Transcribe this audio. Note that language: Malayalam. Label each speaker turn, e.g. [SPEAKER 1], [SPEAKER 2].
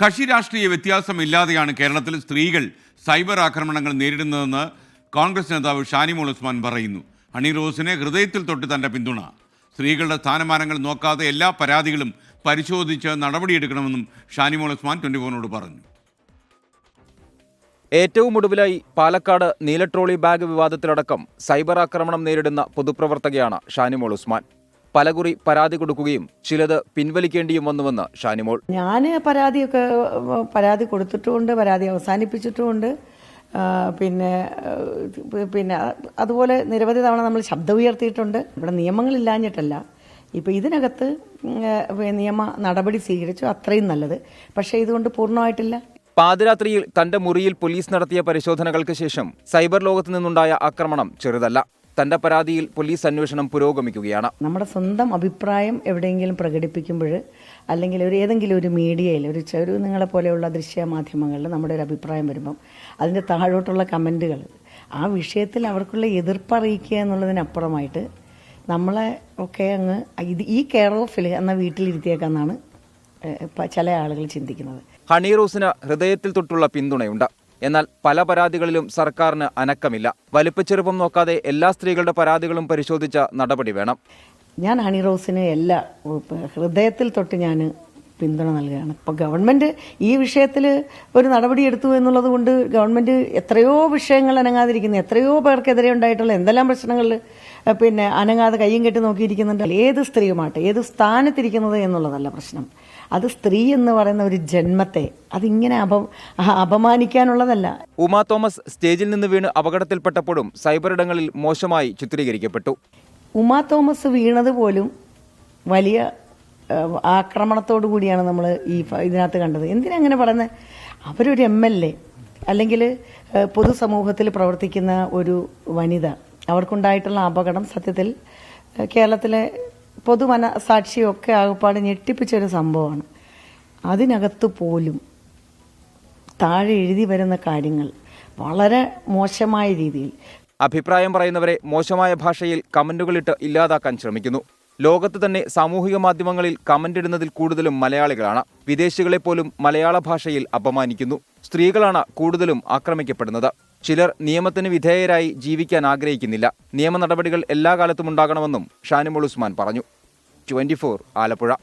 [SPEAKER 1] കക്ഷി രാഷ്ട്രീയ വ്യത്യാസമില്ലാതെയാണ് കേരളത്തിൽ സ്ത്രീകൾ സൈബർ ആക്രമണങ്ങൾ നേരിടുന്നതെന്ന് കോൺഗ്രസ് നേതാവ് ഷാനിമോൾ ഉസ്മാൻ പറയുന്നു. ഹണി ഹൃദയത്തിൽ തൊട്ട് തന്റെ പിന്തുണ. സ്ത്രീകളുടെ സ്ഥാനമാനങ്ങൾ നോക്കാതെ എല്ലാ പരാതികളും പരിശോധിച്ച് നടപടിയെടുക്കണമെന്നും ഷാനിമോൾ ഉസ്മാൻ ട്വന്റി ഫോറിനോട് പറഞ്ഞു.
[SPEAKER 2] ഏറ്റവും ഒടുവിലായി പാലക്കാട് നീലട്രോളി ബാഗ് വിവാദത്തിലടക്കം സൈബർ ആക്രമണം നേരിടുന്ന പൊതുപ്രവർത്തകയാണ് ഷാനിമോൾ ഉസ്മാൻ. പലകുറി പരാതി കൊടുക്കുകയും ചിലത് പിൻവലിക്കേണ്ടിയും വന്നുവെന്ന് ഷാനിമോൾ.
[SPEAKER 3] ഞാൻ പരാതിയൊക്കെ പരാതി കൊടുത്തിട്ടുമുണ്ട് പരാതി അവസാനിപ്പിച്ചിട്ടുമുണ്ട്. പിന്നെ പിന്നെ അതുപോലെ നിരവധി തവണ നമ്മൾ ശബ്ദം ഉയർത്തിയിട്ടുണ്ട്. ഇവിടെ നിയമങ്ങളില്ലാഞ്ഞിട്ടല്ല ഇപ്പോൾ ഇതിനകത്ത് നിയമ നടപടി സ്വീകരിച്ചു. അത്രയും നല്ലത്. പക്ഷേ ഇതുകൊണ്ട് പൂർണമായിട്ടില്ല.
[SPEAKER 2] പാതിരാത്രിയിൽ തന്റെ മുറിയിൽ പോലീസ് നടത്തിയ പരിശോധനകൾക്ക് ശേഷം സൈബർ ലോകത്ത് നിന്നുണ്ടായ ആക്രമണം ചെറുതല്ല. തന്റെ പരാതിയിൽ പോലീസ് അന്വേഷണം പുരോഗമിക്കുകയാണ്.
[SPEAKER 3] നമ്മുടെ സ്വന്തം അഭിപ്രായം എവിടെയെങ്കിലും പ്രകടിപ്പിക്കുമ്പോൾ അല്ലെങ്കിൽ ഒരു ഏതെങ്കിലും ഒരു മീഡിയയിൽ ഒരു ഒരു നിങ്ങളെ പോലെയുള്ള ദൃശ്യ മാധ്യമങ്ങളിൽ നമ്മുടെ ഒരു അഭിപ്രായം വരുമ്പം അതിന്റെ താഴോട്ടുള്ള കമന്റുകൾ ആ വിഷയത്തിൽ അവർക്കുള്ള എതിർപ്പ് അറിയിക്കുക എന്നുള്ളതിനപ്പുറമായിട്ട് നമ്മളെ ഒക്കെ അങ്ങ് ഇത് ഈ കെയർ ഓഫിൽ എന്ന വീട്ടിലിരുത്തിയേക്കാന്നാണ് ചില ആളുകൾ ചിന്തിക്കുന്നത്.
[SPEAKER 2] ഹണി റോസിന് ഹൃദയത്തിൽ തൊട്ടുള്ള പിന്തുണയുണ്ട്. എന്നാൽ പല പരാതികളിലും സർക്കാരിന് അനക്കമില്ല. വലിപ്പച്ചെറുപ്പം നോക്കാതെ എല്ലാ സ്ത്രീകളുടെ പരാതികളും പരിശോധിച്ച നടപടി വേണം.
[SPEAKER 3] ഞാൻ ഹണി റോസിന് എല്ലാ ഹൃദയത്തിൽ തൊട്ട് ഞാൻ പിന്തുണ നൽകുകയാണ്. ഇപ്പോൾ ഗവൺമെന്റ് ഈ വിഷയത്തിൽ ഒരു നടപടി എടുത്തു എന്നുള്ളത് കൊണ്ട് ഗവൺമെന്റ് എത്രയോ വിഷയങ്ങൾ അനങ്ങാതിരിക്കുന്നു. എത്രയോ പേർക്കെതിരെ ഉണ്ടായിട്ടുള്ള എന്തെല്ലാം പ്രശ്നങ്ങളിൽ പിന്നെ അനങ്ങാതെ കയ്യും കെട്ടി നോക്കിയിരിക്കുന്നുണ്ട്. ഏത് സ്ത്രീയുമാട്ടെ ഏത് സ്ഥാനത്തിരിക്കുന്നത് എന്നുള്ളതല്ല പ്രശ്നം. അത് സ്ത്രീ എന്ന് പറയുന്ന ഒരു ജന്മത്തെ അതിങ്ങനെ അപ അപമാനിക്കാനുള്ളതല്ല.
[SPEAKER 2] ഉമാ തോമസ് സ്റ്റേജിൽ നിന്ന് വീണ് അപകടത്തിൽപ്പെട്ടപ്പോഴും സൈബർ ഇടങ്ങളിൽ മോശമായി ചിത്രീകരിക്കപ്പെട്ടു.
[SPEAKER 3] ഉമാ തോമസ് വീണത് പോലും വലിയ ആക്രമണത്തോടു കൂടിയാണ് നമ്മൾ ഈ ഇതിനകത്ത് കണ്ടത്. എന്തിനാ അങ്ങനെ പറയുന്നത് അവരൊരു എം എൽ എ അല്ലെങ്കിൽ പൊതുസമൂഹത്തിൽ പ്രവർത്തിക്കുന്ന ഒരു വനിത. അവർക്കുണ്ടായിട്ടുള്ള അപകടം സത്യത്തിൽ കേരളത്തിലെ പൊതുമന സാക്ഷിയൊക്കെ ആകപ്പാട് ഞെട്ടിപ്പിച്ചൊരു സംഭവമാണ്. അതിനകത്ത് പോലും താഴെ എഴുതി വരുന്ന കാര്യങ്ങൾ വളരെ മോശമായ രീതിയിൽ.
[SPEAKER 2] അഭിപ്രായം പറയുന്നവരെ മോശമായ ഭാഷയിൽ കമന്റുകളിട്ട് ഇല്ലാതാക്കാൻ ശ്രമിക്കുന്നു. ലോകത്ത് തന്നെ സാമൂഹിക മാധ്യമങ്ങളിൽ കമന്റ് ഇടുന്നതിൽ കൂടുതലും മലയാളികളാണ്. വിദേശികളെ പോലും മലയാള ഭാഷയിൽ അപമാനിക്കുന്നു. സ്ത്രീകളാണ് കൂടുതലും ആക്രമിക്കപ്പെടുന്നത്. ചിലർ നിയമത്തിന് വിധേയരായി ജീവിക്കാൻ ആഗ്രഹിക്കുന്നില്ല. നിയമ നടപടികൾ എല്ലാ കാലത്തും ഉണ്ടാകണമെന്നും ഷാനിമോൾ ഉസ്മാൻ പറഞ്ഞു. ട്വന്റി ആലപ്പുഴ.